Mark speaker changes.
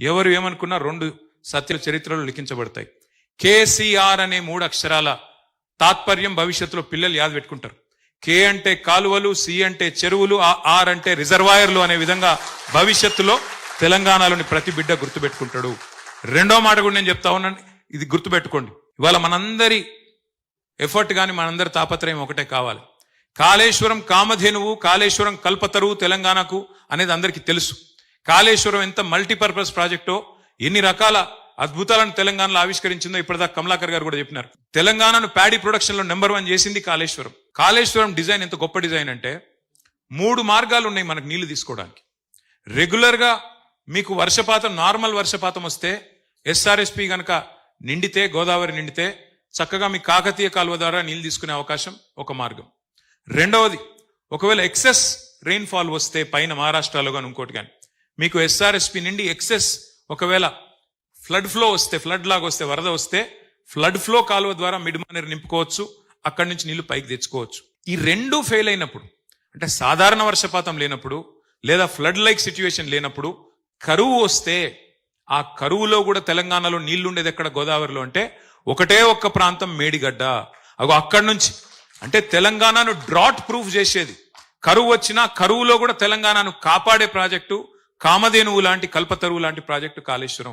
Speaker 1: ఎవరు ఏమనుకున్నా రెండు సత్య చరిత్రలో లిఖించబడతాయి. కేసీఆర్ అనే మూడు అక్షరాల తాత్పర్యం భవిష్యత్తులో పిల్లలు యాద పెట్టుకుంటారు. కే అంటే కాలువలు సి అంటే చెరువులు ఆర్ అంటే రిజర్వాయర్లు అనే విధంగా భవిష్యత్తులో తెలంగాణలోని ప్రతి బిడ్డ గుర్తుపెట్టుకుంటాడు. రెండో మాట కూడా నేను చెప్తా ఉన్నాను. ఇది గుర్తుపెట్టుకోండి. ఇవాళ మనందరి ఎఫర్ట్ కానీ మనందరి తాపత్రయం ఒకటే కావాలి. కాళేశ్వరం కామధేనువు కాళేశ్వరం కల్పతరువు తెలంగాణకు అనేది అందరికీ తెలుసు. కాళేశ్వరం ఎంత మల్టీపర్పస్ ప్రాజెక్టో ఎన్ని రకాల అద్భుతాలను తెలంగాణలో ఆవిష్కరించిందో ఇప్పటిదాకా కమలాకర్ గారు కూడా చెప్పినారు. తెలంగాణను ప్యాడీ ప్రొడక్షన్లో నెంబర్ వన్ చేసింది కాళేశ్వరం. కాళేశ్వరం డిజైన్ ఎంత గొప్ప డిజైన్ అంటే మూడు మార్గాలు ఉన్నాయి మనకు నీళ్ళు తీసుకోవడానికి. రెగ్యులర్గా మీకు వర్షపాతం నార్మల్ వర్షపాతం వస్తే ఎస్ఆర్ఎస్పి కనుక నిండితే గోదావరి నిండితే చక్కగా మీ కాకతీయ కాలువ ద్వారా నీళ్ళు తీసుకునే అవకాశం ఒక మార్గం. రెండవది ఒకవేళ ఎక్సెస్ రెయిన్ ఫాల్ వస్తే పైన మహారాష్ట్రలో కానీ ఇంకోటి కానీ మీకు ఎస్ఆర్ఎస్పి నుండి ఎక్సెస్ ఒకవేళ ఫ్లడ్ ఫ్లో వస్తే ఫ్లడ్ లాగా వస్తే వరద వస్తే ఫ్లడ్ ఫ్లో కాలువ ద్వారా మిడిమానేరు నింపుకోవచ్చు అక్కడి నుంచి నీళ్ళు పైకి తెచ్చుకోవచ్చు. ఈ రెండు ఫెయిల్ అయినప్పుడు అంటే సాధారణ వర్షపాతం లేనప్పుడు లేదా ఫ్లడ్ లైక్ సిచ్యువేషన్ లేనప్పుడు కరువు వస్తే ఆ కరువులో కూడా తెలంగాణలో నీళ్ళు ఉండేది ఎక్కడ గోదావరిలో అంటే ఒకటే ఒక్క ప్రాంతం మేడిగడ్డ. అగో అక్కడి నుంచి అంటే తెలంగాణను డ్రాట్ ప్రూఫ్ చేసేది. కరువు వచ్చినా కరువులో కూడా తెలంగాణను కాపాడే ప్రాజెక్టు కామధేనువు లాంటి కల్పతరువు లాంటి ప్రాజెక్టు కాళేశ్వరం.